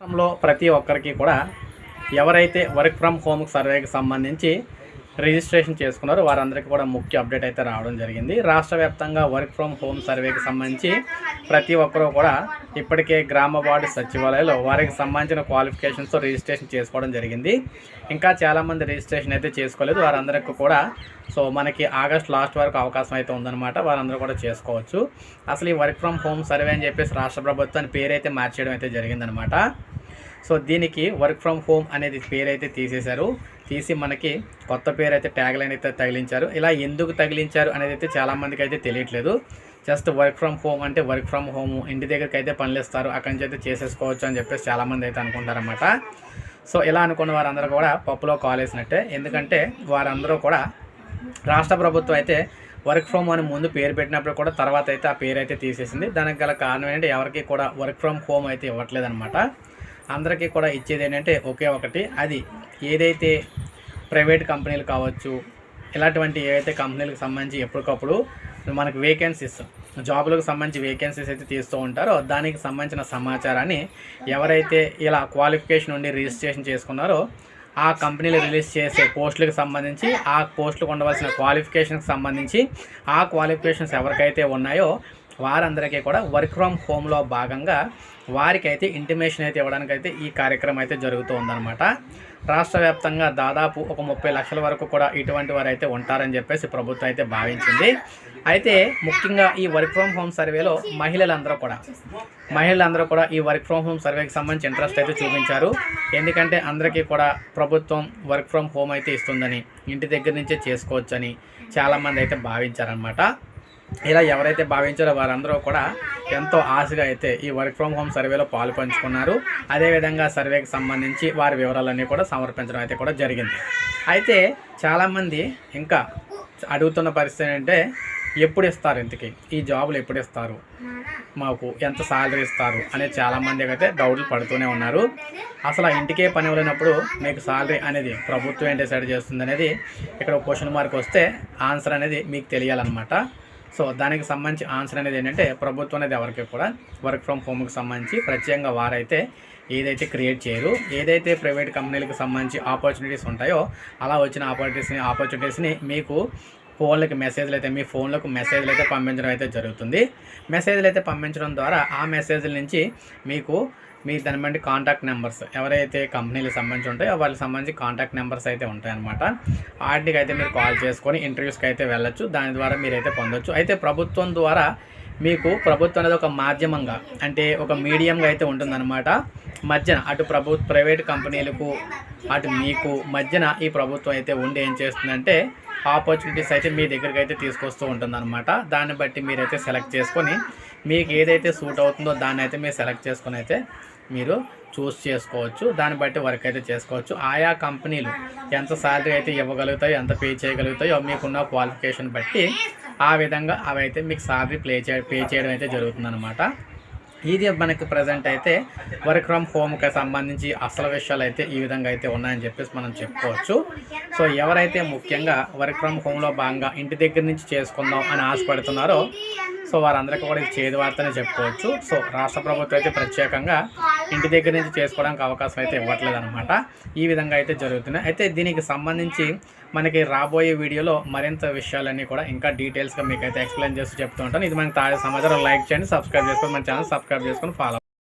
రాష్ట్రంలో ప్రతి ఒక్కరికి కూడా ఎవరైతే వర్క్ ఫ్రమ్ హోమ్ సర్వేకి సంబంధించి రిజిస్ట్రేషన్ చేసుకున్నారో వారందరికీ కూడా ముఖ్య అప్డేట్ అయితే రావడం జరిగింది. రాష్ట్ర వ్యాప్తంగా వర్క్ ఫ్రమ్ హోమ్ సర్వేకి సంబంధించి ప్రతి ఒక్కరూ కూడా ఇప్పటికే గ్రామ వార్డు సచివాలయంలో వారికి సంబంధించిన క్వాలిఫికేషన్స్తో రిజిస్ట్రేషన్ చేసుకోవడం జరిగింది. ఇంకా చాలామంది రిజిస్ట్రేషన్ అయితే చేసుకోలేదు. వారందరికీ కూడా సో మనకి ఆగస్ట్ లాస్ట్ వరకు అవకాశం అయితే ఉందన్నమాట. వారందరూ కూడా చేసుకోవచ్చు. అసలు ఈ వర్క్ ఫ్రమ్ హోమ్ సర్వే అని చెప్పేసి రాష్ట్ర ప్రభుత్వాన్ని పేరైతే మార్చేయడం అయితే జరిగిందనమాట సో దీనికి వర్క్ ఫ్రమ్ హోమ్ అనేది పేరైతే తీసేశారు. తీసి మనకి కొత్త పేరు అయితే ట్యాగ్ లైన్ అయితే తగిలించారు. ఇలా ఎందుకు తగిలించారు అనేది అయితే చాలామందికి అయితే తెలియట్లేదు. జస్ట్ వర్క్ ఫ్రమ్ హోమ్ అంటే వర్క్ ఫ్రమ్ హోమ్ ఇంటి దగ్గరికి అయితే పనులు ఇస్తారు అక్కడి నుంచి అయితే చేసేసుకోవచ్చు అని చెప్పేసి చాలామంది అయితే అనుకుంటారన్నమాట. సో ఇలా అనుకున్న వారందరూ కూడా పప్పులో కాలేసినట్టే. ఎందుకంటే వారందరూ కూడా రాష్ట్ర ప్రభుత్వం అయితే వర్క్ ఫ్రమ్ అని ముందు పేరు పెట్టినప్పుడు కూడా తర్వాత అయితే ఆ పేరు అయితే తీసేసింది. దానికి గల కారణం ఏంటంటే ఎవరికి కూడా వర్క్ ఫ్రమ్ హోమ్ అయితే ఇవ్వట్లేదు అనమాట అందరికీ కూడా ఇచ్చేది ఏంటంటే ఒకే ఒకటి. అది ఏదైతే ప్రైవేట్ కంపెనీలు కావచ్చు ఇలాంటివంటి ఏవైతే కంపెనీలకు సంబంధించి ఎప్పటికప్పుడు మనకు వేకెన్సీస్ జాబులకు సంబంధించి వేకెన్సీస్ అయితే తీస్తూ ఉంటారో దానికి సంబంధించిన సమాచారాన్ని ఎవరైతే ఇలా క్వాలిఫికేషన్ ఉండి రిజిస్ట్రేషన్ చేసుకున్నారో ఆ కంపెనీలు రిలీజ్ చేసే పోస్టులకు సంబంధించి ఆ పోస్టులకు ఉండవలసిన క్వాలిఫికేషన్కి సంబంధించి ఆ క్వాలిఫికేషన్స్ ఎవరికైతే ఉన్నాయో వారందరికీ కూడా వర్క్ ఫ్రమ్ హోమ్లో భాగంగా వారికైతే ఇంటిమేషన్ అయితే ఇవ్వడానికి అయితే ఈ కార్యక్రమం అయితే జరుగుతూ ఉందన్నమాట. రాష్ట్ర వ్యాప్తంగా దాదాపు ఒక ముప్పై లక్షల వరకు కూడా ఇటువంటి వారు అయితే ఉంటారని చెప్పేసి ప్రభుత్వం అయితే భావించింది. అయితే ముఖ్యంగా ఈ వర్క్ ఫ్రమ్ హోమ్ సర్వేలో మహిళలందరూ కూడా మహిళలందరూ కూడా ఈ వర్క్ ఫ్రమ్ హోమ్ సర్వేకి సంబంధించి ఇంట్రెస్ట్ అయితే చూపించారు. ఎందుకంటే అందరికీ కూడా ప్రభుత్వం వర్క్ ఫ్రమ్ హోమ్ అయితే ఇస్తుందని ఇంటి దగ్గర నుంచే చేసుకోవచ్చని చాలామంది అయితే భావించారనమాట ఇలా ఎవరైతే భావించారో వారందరూ కూడా ఎంతో ఆశగా అయితే ఈ వర్క్ ఫ్రమ్ హోమ్ సర్వేలో పాలు పంచుకున్నారు. అదేవిధంగా సర్వేకి సంబంధించి వారి వివరాలన్నీ కూడా సమర్పించడం అయితే కూడా జరిగింది. అయితే చాలామంది ఇంకా అడుగుతున్న పరిస్థితి ఏంటంటే ఎప్పుడు ఇస్తారు ఇంతకి? ఈ జాబులు ఎప్పుడు ఇస్తారు? మాకు ఎంత సాలరీ ఇస్తారు? అనేది చాలామంది అయితే డౌట్లు పడుతూనే ఉన్నారు. అసలు ఆ ఇంటికే పని వెళ్ళినప్పుడు మీకు సాలరీ అనేది ప్రభుత్వం ఏం డిసైడ్ చేస్తుంది అనేది ఇక్కడ క్వశ్చన్ మార్క్ వస్తే ఆన్సర్ అనేది మీకు తెలియాలన్నమాట. సో దానికి సంబంధించి ఆన్సర్ అనేది ఏంటంటే ప్రభుత్వం అనేది ఎవరికి కూడా వర్క్ ఫ్రమ్ హోమ్కి సంబంధించి ప్రత్యేకంగా వారైతే ఏదైతే క్రియేట్ చేయరు ఏదైతే ప్రైవేట్ కంపెనీలకు సంబంధించి ఆపర్చునిటీస్ ఉంటాయో అలా వచ్చిన ఆపర్చునిటీస్ని ఆపర్చునిటీస్ని మీకు ఫోన్లకు మెసేజ్లు అయితే మీ ఫోన్లకు మెసేజ్లు అయితే పంపించడం అయితే జరుగుతుంది. మెసేజ్లు అయితే పంపించడం ద్వారా ఆ మెసేజ్ల నుంచి మీకు మీ దాని బట్టి కాంటాక్ట్ నెంబర్స్ ఎవరైతే కంపెనీలకు సంబంధించి ఉంటాయో వాళ్ళకి సంబంధించి కాంటాక్ట్ నెంబర్స్ అయితే ఉంటాయన్నమాట. వాటికి అయితే మీరు కాల్ చేసుకొని ఇంటర్వ్యూస్కి అయితే వెళ్ళొచ్చు. దాని ద్వారా మీరైతే పొందొచ్చు. అయితే ప్రభుత్వం ద్వారా మీకు ప్రభుత్వం అనేది ఒక మాధ్యమంగా అంటే ఒక మీడియంగా అయితే ఉంటుందన్నమాట. మధ్యన అటు ప్రభు ప్రైవేట్ కంపెనీలకు అటు మీకు మధ్యన ఈ ప్రభుత్వం అయితే ఉండి ఏం చేస్తుందంటే ఆపర్చునిటీస్ అయితే మీ దగ్గరికి అయితే తీసుకొస్తూ ఉంటుందన్నమాట. దాన్ని బట్టి మీరైతే సెలెక్ట్ చేసుకొని మీకు ఏదైతే సూట్ అవుతుందో దాన్ని అయితే మీరు సెలెక్ట్ చేసుకొని అయితే మీరు చూస్ చేసుకోవచ్చు. దాన్ని బట్టి వర్క్ అయితే చేసుకోవచ్చు. ఆయా కంపెనీలు ఎంత శాలరీ అయితే ఇవ్వగలుగుతాయో ఎంత పే చేయగలుగుతాయో మీకున్న క్వాలిఫికేషన్ బట్టి ఆ విధంగా అవి అయితే మీకు సాలరీ ప్లే చే పే చేయడం అయితే జరుగుతుందన్నమాట. ఇది మనకి ప్రజెంట్ అయితే వర్క్ ఫ్రమ్ హోమ్కి సంబంధించి అసలు విషయాలు అయితే ఈ విధంగా అయితే ఉన్నాయని చెప్పేసి మనం చెప్పుకోవచ్చు. సో ఎవరైతే ముఖ్యంగా వర్క్ ఫ్రమ్ హోమ్లో భాగంగా ఇంటి దగ్గర నుంచి చేసుకుందాం అని ఆశపడుతున్నారో సో వారందరికీ కూడా ఇది చేదు వార్తనే చెప్పుకోవచ్చు. సో రాష్ట్ర ప్రభుత్వం అయితే ప్రత్యేకంగా ఇంటి దగ్గర నుంచి చేసుకోవడానికి అవకాశం అయితే ఇవ్వట్లేదు అనమాట ఈ విధంగా అయితే జరుగుతున్నాయి. అయితే దీనికి సంబంధించి మనకి రాబోయే వీడియోలో మరింత విషయాలన్నీ కూడా ఇంకా డీటెయిల్స్గా మీకు అయితే ఎక్స్ప్లెయిన్ చేస్తూ చెప్తూ ఉంటాను. ఇది మనకి తాజా సమాచారం. లైక్ చేయండి సబ్స్క్రైబ్ చేసుకోండి. మన ఛానల్ సబ్స్క్రైబ్ చేసుకొని ఫాలో